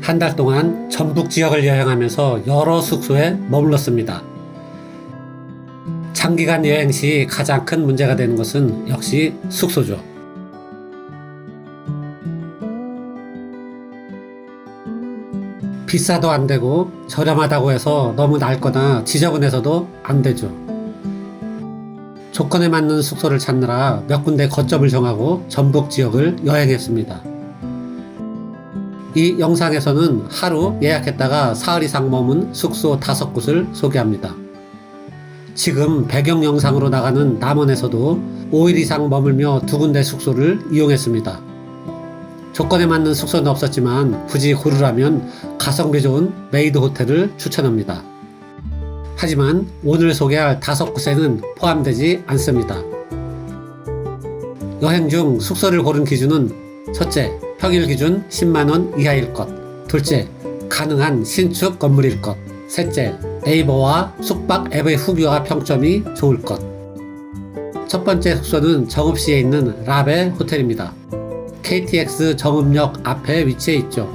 한 달 동안 전북 지역을 여행하면서 여러 숙소에 머물렀습니다. 장기간 여행 시 가장 큰 문제가 되는 것은 역시 숙소죠. 비싸도 안 되고 저렴하다고 해서 너무 낡거나 지저분해서도 안 되죠. 조건에 맞는 숙소를 찾느라 몇 군데 거점을 정하고 전북 지역을 여행했습니다. 이 영상에서는 하루 예약했다가 사흘 이상 머문 숙소 다섯 곳을 소개합니다. 지금 배경 영상으로 나가는 남원에서도 5일 이상 머물며 두 군데 숙소를 이용했습니다. 조건에 맞는 숙소는 없었지만 굳이 고르라면 가성비 좋은 메이드 호텔을 추천합니다. 하지만 오늘 소개할 다섯 곳에는 포함되지 않습니다. 여행 중 숙소를 고른 기준은 첫째, 평일 기준 10만원 이하일 것. 둘째, 가능한 신축 건물일 것. 셋째, 네이버와 숙박 앱의 후기와 평점이 좋을 것. 첫 번째 숙소는 정읍시에 있는 라베 호텔입니다. KTX 정읍역 앞에 위치해 있죠.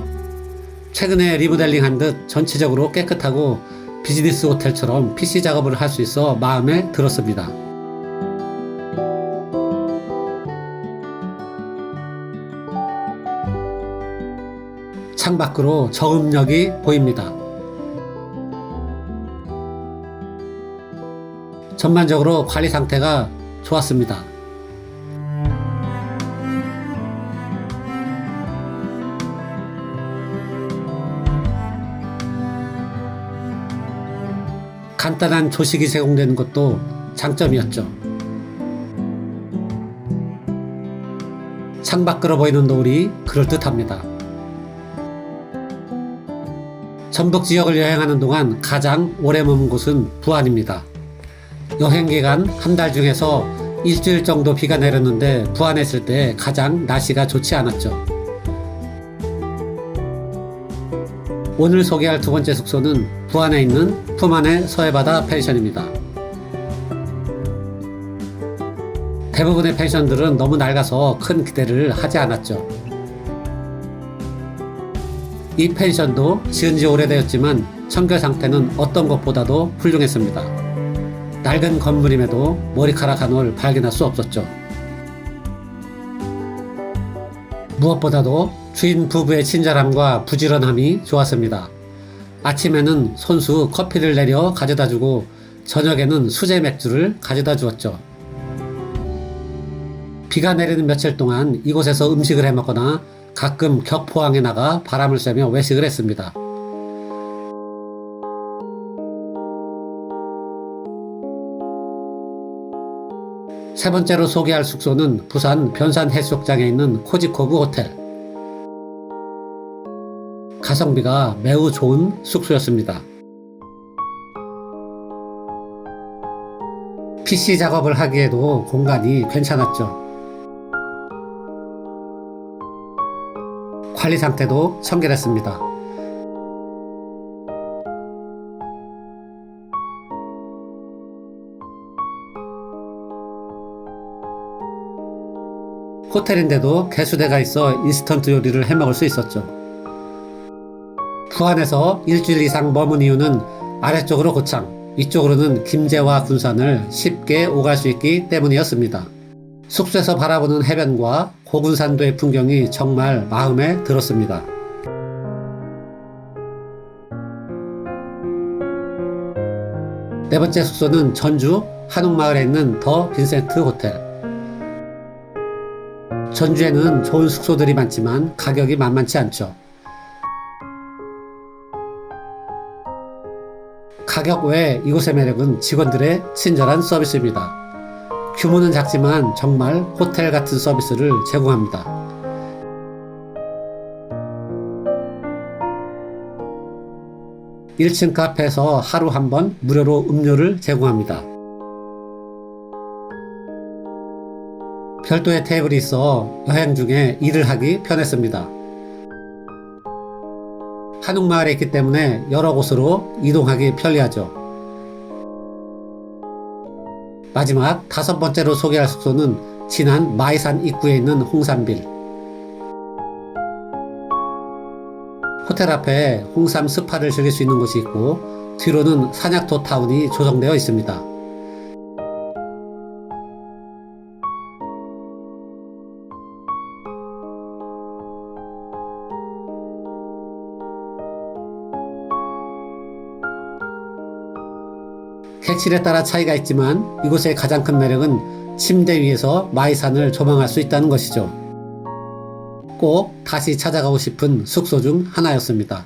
최근에 리모델링 한듯 전체적으로 깨끗하고 비즈니스 호텔처럼 PC 작업을 할 수 있어 마음에 들었습니다. 창밖으로 정읍역이 보입니다. 전반적으로 관리 상태가 좋았습니다. 간단한 조식이 제공되는 것도 장점이었죠. 창밖으로 보이는 노을이 그럴듯합니다. 전북 지역을 여행하는 동안 가장 오래 머문 곳은 부안입니다. 여행 기간 한 달 중에서 일주일 정도 비가 내렸는데 부안했을 때 가장 날씨가 좋지 않았죠. 오늘 소개할 두 번째 숙소는 부안에 있는 푸만의 서해바다 펜션입니다. 대부분의 펜션들은 너무 낡아서 큰 기대를 하지 않았죠. 이 펜션도 지은 지 오래되었지만 청결 상태는 어떤 것보다도 훌륭했습니다. 낡은 건물임에도 머리카락 한 올 발견할 수 없었죠. 무엇보다도 주인 부부의 친절함과 부지런함이 좋았습니다. 아침에는 손수 커피를 내려 가져다 주고 저녁에는 수제 맥주를 가져다 주었죠. 비가 내리는 며칠 동안 이곳에서 음식을 해 먹거나 가끔 격포항에 나가 바람을 쐬며 외식을 했습니다. 세 번째로 소개할 숙소는 부산 변산 해수욕장에 있는 코지코브 호텔. 가성비가 매우 좋은 숙소였습니다. PC 작업을 하기에도 공간이 괜찮았죠. 관리 상태도 청결했습니다. 호텔인데도 개수대가 있어 인스턴트 요리를 해 먹을 수 있었죠. 부안에서 일주일 이상 머문 이유는 아래쪽으로 고창, 위쪽으로는 김제와 군산을 쉽게 오갈 수 있기 때문이었습니다. 숙소에서 바라보는 해변과 고군산도의 풍경이 정말 마음에 들었습니다. 네 번째 숙소는 전주 한옥마을에 있는 더 빈센트 호텔. 전주에는 좋은 숙소들이 많지만 가격이 만만치 않죠. 가격 외에 이곳의 매력은 직원들의 친절한 서비스입니다. 규모는 작지만 정말 호텔 같은 서비스를 제공합니다. (1층) 카페에서 하루 한 번 무료로 음료를 제공합니다. 별도의 테이블이 있어 여행 중에 일을 하기 편했습니다. 한옥마을에 있기 때문에 여러 곳으로 이동하기 편리하죠. 마지막 다섯 번째로 소개할 숙소는 진안 마이산 입구에 있는 홍산빌. 호텔 앞에 홍삼 스파를 즐길 수 있는 곳이 있고 뒤로는 산약도 타운이 조성되어 있습니다. 객실에 따라 차이가 있지만 이곳의 가장 큰 매력은 침대 위에서 마이산을 조망할 수 있다는 것이죠. 꼭 다시 찾아가고 싶은 숙소 중 하나였습니다.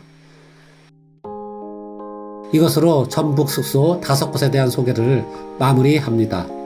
이것으로 전북 숙소 다섯 곳에 대한 소개를 마무리합니다.